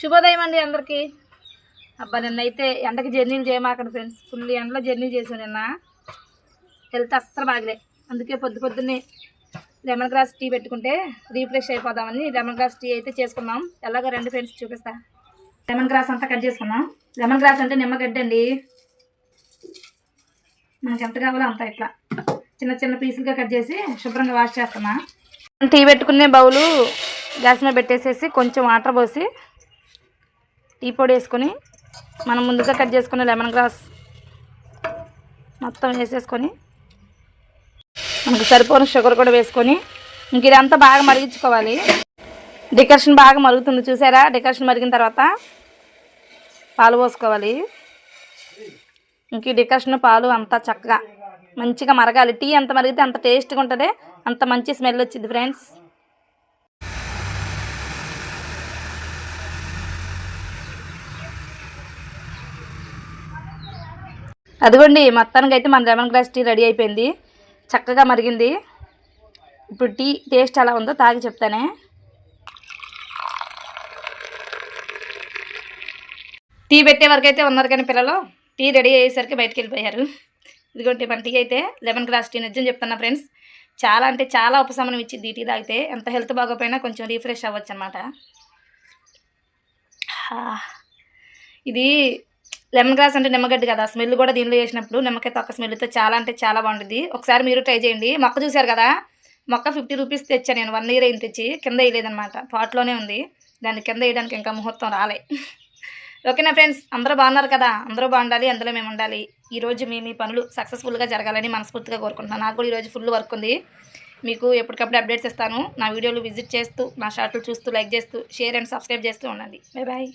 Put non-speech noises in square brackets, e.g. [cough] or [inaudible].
శుభోదయం అండి అందరికీ. అబ్బా నిన్నైతే ఎండకి జర్నీలు చేయమాకండి ఫ్రెండ్స్? ఫుల్ ఎండలో జర్నీ చేసాను నిన్న. హెల్త్ అస్సలు బాగలే. అందుకే పొద్దు పొద్దున్నే లెమన్ గ్రాస్ టీ పెట్టుకుంటే రీఫ్రెష్ అయిపోదామని లెమన్ గ్రాస్ టీ అయితే చేసుకున్నాం. ఎలాగో రెండు ఫ్రెండ్స్ చూపిస్తా. లెమన్ గ్రాస్ అంతా కట్ చేసుకున్నాం. లెమన్ గ్రాస్ అంటే నిమ్మగడ్డ అండి. మనకి ఎంత కావాలో అంత ఇట్లా చిన్న చిన్న పీసులుగా కట్ చేసి శుభ్రంగా వాష్ చేస్తున్నా. టీ పెట్టుకునే బౌలు గ్యాస్ మీద పెట్టేసేసి కొంచెం వాటర్ పోసి టీ పొడి వేసుకొని మనం ముందుగా కట్ చేసుకున్న లెమన్ గ్రాస్ మొత్తం వేసేసుకొని మనకు సరిపోని షుగర్ కూడా వేసుకొని ఇంక ఇదంతా బాగా మరిగించుకోవాలి. డెకరేషన్ బాగా మరుగుతుంది చూసారా? డెకరేషన్ మరిగిన తర్వాత పాలు పోసుకోవాలి. ఇంక డికర్షన్ డెకరేషన్ పాలు అంతా చక్కగా మంచిగా మరగాలి. టీ ఎంత మరిగితే అంత టేస్ట్గా ఉంటుంది. అంత మంచి స్మెల్ వచ్చింది ఫ్రెండ్స్ అదిగోండి మొత్తానికి అయితే మన లెమన్ గ్లాస్ టీ రెడీ అయిపోయింది. చక్కగా మరిగింది. ఇప్పుడు టీ టేస్ట్ ఎలా ఉందో తాగి చెప్తానే. టీ పెట్టే వరకు అయితే ఉన్నారు కానీ పిల్లలు టీ రెడీ అయ్యేసరికి బయటికి వెళ్ళిపోయారు. ఇదిగోండి మన టీ అయితే లెమన్ గ్లాస్ టీ నిజం చెప్తున్నా ఫ్రెండ్స్ చాలా అంటే చాలా ఉపశమనం ఇచ్చింది ఈ టీ తాగితే. ఎంత హెల్త్ బాగోపోయినా కొంచెం రీఫ్రెష్ అవ్వచ్చు అనమాట ఇది లెమన్ గ్రాస్ అంటే నిమ్మగడ్డ కదా స్మెల్ కూడా దీనిలో వేసినప్పుడు నిమ్మకాయ తొక్క స్మెల్తో చాలా అంటే చాలా బాగుంటుంది. ఒకసారి మీరు ట్రై చేయండి. మొక్క చూశారు కదా మొక్క ఫిఫ్టీ రూపీస్ తెచ్చాను నేను వన్ ఇయర్ అయింది తెచ్చి కింద వేయలేదనమాట పాట్లోనే ఉంది. దాన్ని కింద వేయడానికి ఇంకా ముహూర్తం రాలే. [laughs] ఓకేనా ఫ్రెండ్స్ అందరూ బాగున్నారు కదా అందరూ బాగుండాలి అందులో మేము ఉండాలి. ఈరోజు మేము ఈ పనులు సక్సెస్ఫుల్గా జరగాలని మనస్ఫూర్తిగా కోరుకుంటున్నాను. నాకు కూడా ఈరోజు ఫుల్ వర్క్ ఉంది. మీకు ఎప్పటికప్పుడు అప్డేట్స్ ఇస్తాను. నా వీడియోలు విజిట్ చేస్తూ నా షార్ట్లు చూస్తూ లైక్ చేస్తూ షేర్ అండ్ సబ్స్క్రైబ్ చేస్తూ ఉండండి. Bye bye.